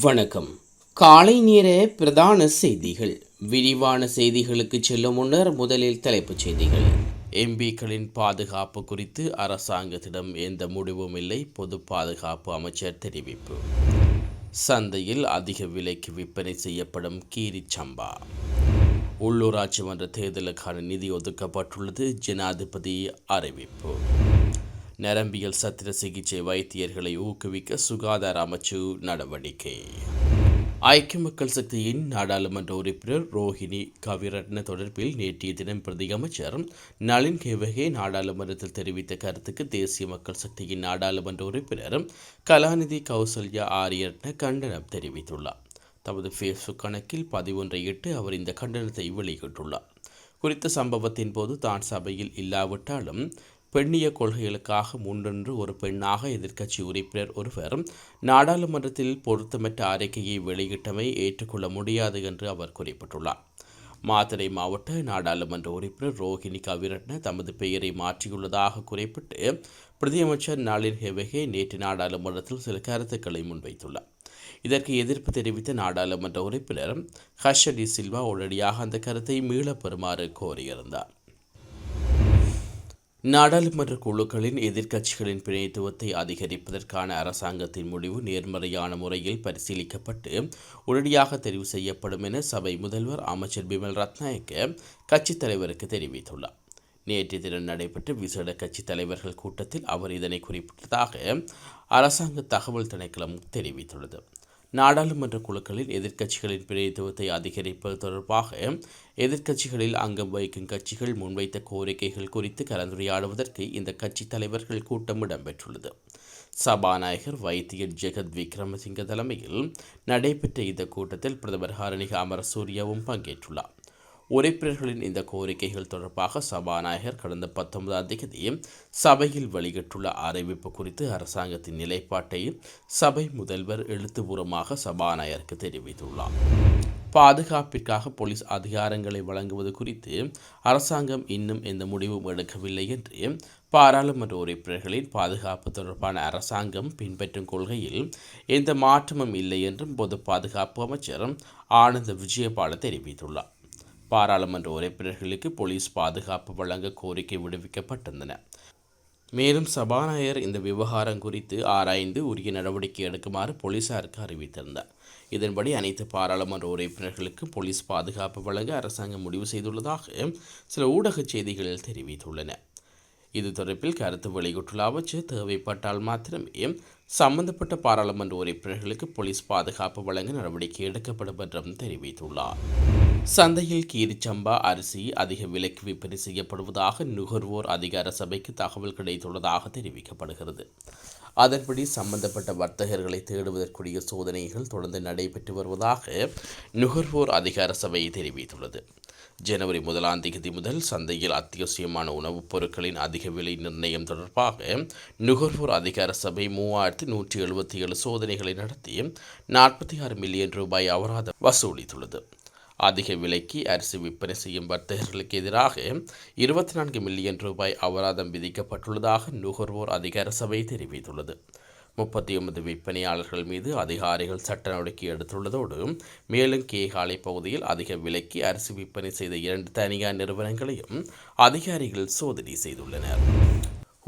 வணக்கம். காலை நேர பிரதான செய்திகள். விரிவான செய்திகளுக்கு செல்லும் முன்னர் முதலில் தலைப்புச் செய்திகள். எம்பிக்களின் பாதுகாப்பு குறித்து அரசாங்கத்திடம் எந்த முடிவும் இல்லை? பொது பாதுகாப்பு அமைச்சர் தெரிவிப்பு. சந்தையில் அதிக விலைக்கு விற்பனை செய்யப்படும் கீரி சம்பா. உள்ளூராட்சி மன்ற தேர்தலுக்கான நிதி ஒதுக்கப்பட்டுள்ளது ஜனாதிபதி அறிவிப்பு. நரம்பியல் சத்திர சிகிச்சை வைத்தியர்களை ஊக்குவிக்க சுகாதார அமைச்சு நடவடிக்கை. ஐக்கிய மக்கள் சக்தியின் நாடாளுமன்ற உறுப்பினர் ரோஹிணி கவிரட்ன தொடர்பில் நேற்றைய தினம் பிரதியமைச்சர் நளின் கேவகே நாடாளுமன்றத்தில் தெரிவித்த கருத்துக்கு தேசிய மக்கள் சக்தியின் நாடாளுமன்ற உறுப்பினர் கலாநிதி கௌசல்யா ஆரியட்ன கண்டனம் தெரிவித்துள்ளார். தமது ஃபேஸ்புக் கணக்கில் பதிவொன்றை இட்டு அவர் இந்த கண்டனத்தை வெளியிட்டுள்ளார். குறித்த சம்பவத்தின் போது தான் சபையில் இல்லாவிட்டாலும் பெண்ணிய கொள்கைகளுக்காக முன்னின்று ஒரு பெண்ணாக எதிர்க்கட்சி உறுப்பினர் ஒருவர் நாடாளுமன்றத்தில் பொருத்தமற்ற அறிக்கையை வெளியிட்டமை ஏற்றுக்கொள்ள முடியாது என்று அவர் குறிப்பிட்டுள்ளார். மாத்தறை மாவட்ட நாடாளுமன்ற உறுப்பினர் ரோஹிணி கவிரட்ன தமது பெயரை மாற்றியுள்ளதாக குறிப்பிட்டு பிரதியமைச்சர் நாளின் ஹெவகே நேற்று நாடாளுமன்றத்தில் சில கருத்துக்களை முன்வைத்துள்ளார். இதற்கு எதிர்ப்பு தெரிவித்த நாடாளுமன்ற உறுப்பினர் ஹர்ஷடி சில்வா உடனடியாக அந்த கருத்தை மீளப் பெறுமாறு கோரியிருந்தார். நாடாளுமன்ற குழுக்களின் எதிர்க்கட்சிகளின் பிணைத்துவத்தை அதிகரிப்பதற்கான அரசாங்கத்தின் முடிவு நேர்மறையான முறையில் பரிசீலிக்கப்பட்டு உடனடியாக தெரிவு செய்யப்படும் என சபை முதல்வர் அமைச்சர் பிமல் ரத்நாயக்க கட்சித் தலைவருக்கு தெரிவித்துள்ளார். நேற்று தினம் நடைபெற்ற விசேட கட்சித் தலைவர்கள் கூட்டத்தில் அவர் இதனை குறிப்பிட்டதாக அரசாங்க தகவல் திணைக்களம் தெரிவித்துள்ளது. நாடாளுமன்ற குழுக்களில் எதிர்க்கட்சிகளின் பிரதித்துவத்தை அதிகரிப்பது தொடர்பாக எதிர்க்கட்சிகளில் அங்கம் வகிக்கும் கட்சிகள் முன்வைத்த கோரிக்கைகள் குறித்து கலந்துரையாடுவதற்கு இந்த கட்சி தலைவர்கள் கூட்டம் இடம்பெற்றுள்ளது. சபாநாயகர் வைத்தியர் ஜெகத் விக்ரமசிங்க தலைமையில் நடைபெற்ற இந்த கூட்டத்தில் பிரதமர் ஹரணிக அமரசூரியவும் பங்கேற்றுள்ளார். உறுப்பினர்களின் இந்த கோரிக்கைகள் தொடர்பாக சபாநாயகர் கடந்த பத்தொன்பதாம் தேதி சபையில் வெளியிட்டுள்ள அறிவிப்பு குறித்து அரசாங்கத்தின் நிலைப்பாட்டை சபை முதல்வர் எழுத்துப்பூர்வமாக சபாநாயகருக்கு தெரிவித்துள்ளார். பாதுகாப்பிற்காக போலீஸ் அதிகாரங்களை வழங்குவது குறித்து அரசாங்கம் இன்னும் எந்த முடிவும் எடுக்கவில்லை என்று பாராளுமன்ற உறுப்பினர்களின் பாதுகாப்பு தொடர்பான அரசாங்கம் பின்பற்றும் கொள்கையில் எந்த மாற்றமும் இல்லை என்றும் பொது பாதுகாப்பு அமைச்சர் ஆனந்த விஜயபால தெரிவித்துள்ளார். பாராளுமன்ற உறுப்பினர்களுக்கு போலீஸ் பாதுகாப்பு வழங்க கோரிக்கை விடுவிக்கப்பட்டிருந்தன. மேலும் சபாநாயகர் இந்த விவகாரம் குறித்து ஆராய்ந்து உரிய நடவடிக்கை எடுக்குமாறு போலீசாருக்கு அறிவித்திருந்தார். இதன்படி அனைத்து பாராளுமன்ற உறுப்பினர்களுக்கு போலீஸ் பாதுகாப்பு வழங்க அரசாங்கம் முடிவு செய்துள்ளதாக சில ஊடக செய்திகளில் தெரிவித்துள்ளன. இது தொடர்பில் கருத்து வெளியிட்டுள்ள அமைச்சர் தேவைப்பட்டால் மாத்திரமே சம்பந்தப்பட்ட பாராளுமன்ற உறுப்பினர்களுக்கு போலீஸ் பாதுகாப்பு வழங்க நடவடிக்கை எடுக்கப்படும் என்றும் தெரிவித்துள்ளார். சந்தையில் கீரிச்சம்பா அரிசி அதிக விலைக்கு விற்பனை செய்யப்படுவதாக நுகர்வோர் அதிகார சபைக்கு தகவல் கிடைத்துள்ளதாக தெரிவிக்கப்படுகிறது. அதன்படி சம்பந்தப்பட்ட வர்த்தகர்களை தேடுவதற்குரிய சோதனைகள் தொடர்ந்து நடைபெற்று வருவதாக நுகர்வோர் அதிகார சபை தெரிவித்துள்ளது. ஜனவரி முதலாம் தேதி முதல் சந்தையில் அத்தியாவசியமான உணவுப் பொருட்களின் அதிக விலை நிர்ணயம் தொடர்பாக நுகர்வோர் அதிகார சபை மூவாயிரத்தி நூற்றி எழுபத்தி ஏழு சோதனைகளை நடத்தி நாற்பத்தி ஆறு மில்லியன் ரூபாய் அபராதம் வசூலித்துள்ளது. அதிக விலைக்கு அரிசி விற்பனை செய்யும் வர்த்தகர்களுக்கு எதிராக இருபத்தி நான்கு மில்லியன் ரூபாய் அபராதம் விதிக்கப்பட்டுள்ளதாக நுகர்வோர் அதிகார சபை தெரிவித்துள்ளது. முப்பத்தி ஒன்பது விற்பனையாளர்கள் மீது அதிகாரிகள் சட்ட நடவடிக்கை எடுத்துள்ளதோடு மேலும் கேகாலை பகுதியில் அதிக விலைக்கு அரிசி விற்பனை செய்த இரண்டு தனியார் நிறுவனங்களையும் அதிகாரிகள் சோதனை செய்துள்ளனர்.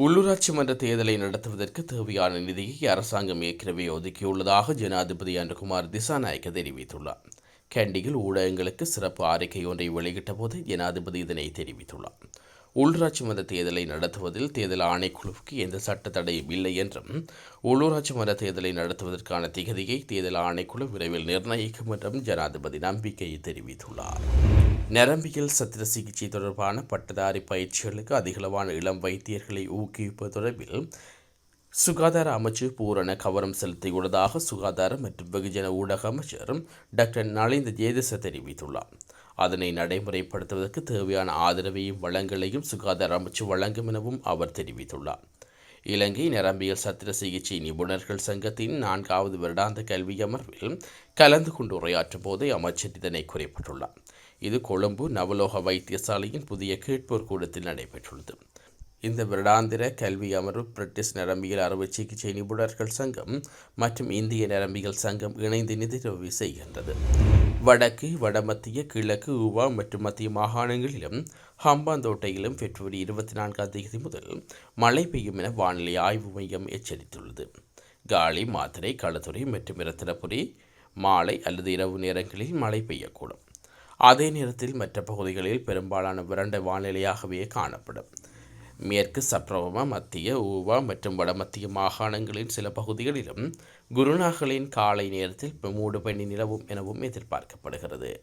உள்ளூராட்சி மன்ற தேர்தலை நடத்துவதற்கு தேவையான நிதியை அரசாங்கம் ஏற்கனவே ஒதுக்கியுள்ளதாக ஜனாதிபதி அனுகுமார் திசாநாயக்க தெரிவித்துள்ளார். கேண்டியில் ஊடகங்களுக்கு சிறப்பு அறிக்கை ஒன்றை வெளியிட்ட போது ஜனாதிபதி இதனை தெரிவித்துள்ளார். உள்ளூராட்சி மன்ற தேர்தலை நடத்துவதில் தேர்தல் ஆணைக்குழுவுக்கு எந்த சட்ட தடையும் இல்லை என்றும் உள்ளூராட்சி மன்ற தேர்தலை நடத்துவதற்கான திகதியை தேர்தல் ஆணைக்குழு விரைவில் நிர்ணயிக்கும் என்றும் ஜனாதிபதி நம்பிக்கையை தெரிவித்துள்ளார். நரம்பியல் சத்திர சிகிச்சை தொடர்பான பட்டதாரி பயிற்சிகளுக்கு அதிகளவான இளம் வைத்தியர்களை ஊக்குவிப்பது தொடர்பில் சுகாதார அமைச்சு பூரண கவனம் செலுத்தியுள்ளதாக சுகாதார மற்றும் வெகுஜன ஊடக அமைச்சர் டாக்டர் நலிந்த ஜேதச தெரிவித்துள்ளார். அதனை நடைமுறைப்படுத்துவதற்கு தேவையான ஆதரவையும் வளங்களையும் சுகாதார அமைச்சு வழங்கும் எனவும் அவர் தெரிவித்துள்ளார். இலங்கை நரம்பியல் சத்திர சிகிச்சை நிபுணர்கள் சங்கத்தின் நான்காவது வருடாந்த கல்வி அமர்வில் கலந்து கொண்டு உரையாற்றும் போதே அமைச்சர் இதனை குறிப்பிட்டுள்ளார். இது கொழும்பு நவலோக வைத்தியசாலையின் புதிய கேட்போர் கூடத்தில் நடைபெற்றுள்ளது. இந்த வருடாந்திர கல்வி அமர்வு பிரிட்டிஷ் நரம்பியல் அறுவை சிகிச்சை நிபுணர்கள் சங்கம் மற்றும் இந்திய நரம்பியல் சங்கம் இணைந்து நிதியுதவி செய்கின்றது. வடக்கு வடமத்திய கிழக்கு ஊவா மற்றும் மத்திய மாகாணங்களிலும் ஹம்பாந்தோட்டையிலும் பிப்ரவரி இருபத்தி நான்காம் தேதி முதல் மழை பெய்யும் என வானிலை ஆய்வு மையம் எச்சரித்துள்ளது. காலி மாத்திரை களத்துறை மற்றும் இரத்தினபுரி மாலை அல்லது இரவு நேரங்களில் மழை பெய்யக்கூடும். அதே நேரத்தில் மற்ற பகுதிகளில் பெரும்பாலான வறண்ட வானிலையாகவே காணப்படும். மேற்கு சப்ரவம மத்திய ஊவா மற்றும் வடமத்திய மாகாணங்களின் சில பகுதிகளிலும் குருநாகலின் காலை நேரத்தில் மூடு பணி நிலவும் எனவும் எதிர்பார்க்கப்படுகிறது.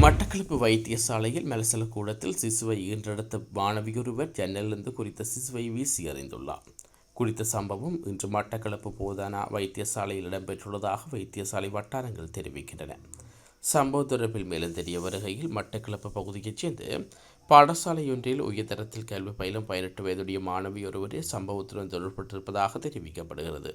மட்டக்களப்பு வைத்தியசாலையில் மலசல கூடத்தில் சிசுவை ஈன்றெடுத்த மாணவியொருவர் ஜன்னலிருந்து குறித்த சிசுவை வீசி அறிந்துள்ளார் குறித்த சம்பவம் இன்று மட்டக்களப்பு போதானா வைத்தியசாலையில் இடம்பெற்றுள்ளதாக வைத்தியசாலை வட்டாரங்கள் தெரிவிக்கின்றன. சம்பவ தொடர்பில் மேலும் தெரிய வருகையில் மட்டக்களப்பு பகுதியைச் சேர்ந்து பாடசாலையொன்றில் உயர்தரத்தில் கல்வி பயிலும் பதினெட்டு வயதுடைய மாணவி ஒருவரே சம்பவத்துடன் தொடர்பட்டிருப்பதாக தெரிவிக்கப்படுகிறது.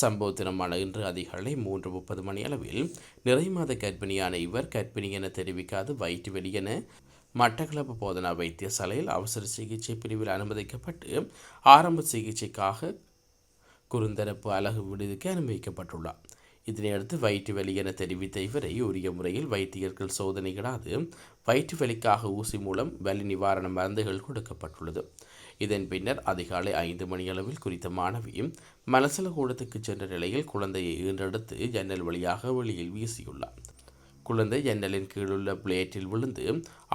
சம்பவ தினமான இன்று அதிகாலை மூன்று முப்பது மணி அளவில் நிறை மாத கர்ப்பிணியான இவர் கர்ப்பிணி என தெரிவிக்காது வயிற்று வெளியென மட்டக்களப்பு போதனா வைத்தியசாலையில் அவசர சிகிச்சை பிரிவில் அனுமதிக்கப்பட்டு ஆரம்ப சிகிச்சைக்காக குறுந்தரப்பு அழகு விடுதிக்கு அனுமதிக்கப்பட்டுள்ளார். இதனையடுத்து வயிற்று வலி என தெரிவித்த இவரை உரிய முறையில் வைத்தியர்கள் சோதனையிடாது. வயிற்று வலிக்காக ஊசி மூலம் வலி நிவாரண மருந்துகள் கொடுக்கப்பட்டுள்ளது. இதன் பின்னர் அதிகாலை ஐந்து மணியளவில் குறித்த மாணவியும் மலசல கூடத்துக்கு சென்ற நிலையில் குழந்தையை ஈன்றெடுத்து ஜன்னல் வழியாக வெளியில் வீசியுள்ளார். குழந்தை ஜன்னலின் கீழுள்ள பிளேட்டில் விழுந்து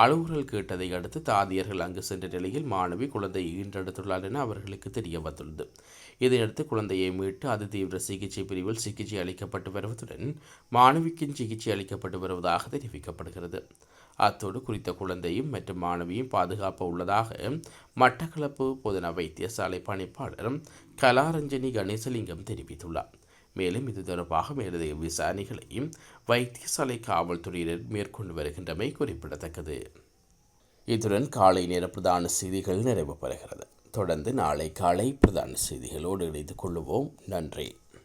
அழுகுரல் கேட்டதை அடுத்து தாதியர்கள் அங்கு சென்ற நிலையில் மாணவி குழந்தையை ஈன்றெடுத்துள்ளார் என அவர்களுக்கு தெரிய வந்துள்ளது. இதையடுத்து குழந்தையை மீட்டு அதிதீவிர சிகிச்சை பிரிவில் சிகிச்சை அளிக்கப்பட்டு வருவதுடன் மாணவிக்கும் சிகிச்சை அளிக்கப்பட்டு வருவதாக தெரிவிக்கப்படுகிறது. அத்தோடு குறித்த குழந்தையும் மற்றும் மாணவியும் பாதுகாப்பு உள்ளதாக மட்டக்களப்பு பொதுன வைத்தியசாலை பணிப்பாளர் கலாரஞ்சனி கணேசலிங்கம் தெரிவித்துள்ளார். மேலும் இது தொடர்பாக மேலதிக விசாரணைகளையும் வைத்தியசாலை காவல்துறையினர் மேற்கொண்டு வருகின்றமை குறிப்பிடத்தக்கது. இத்துடன் காலை நேர பிரதான செய்திகள் நிறைவு பெறுகிறது. தொடர்ந்து நாளை காலை பிரதான செய்திகளோடு இணைந்து கொள்ளுவோம். நன்றி.